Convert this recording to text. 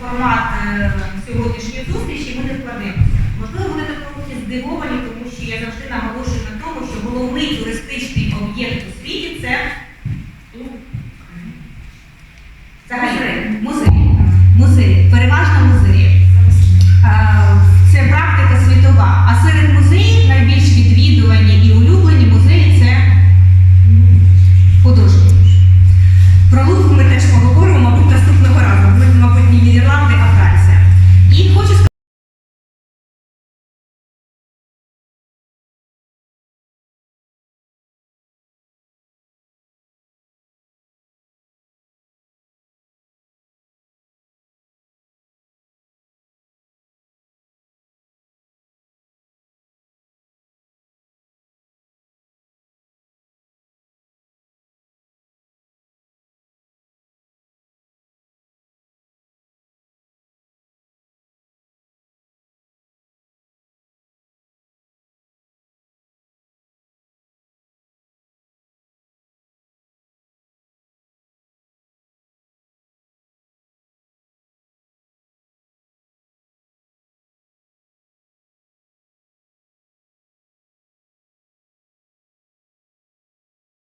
формат е, сьогоднішньої зустрічі ми не вкладемо. Можливо, будете трохи здивовані, тому що я завжди наголошую на тому, що головний туристичний об'єкт у світі це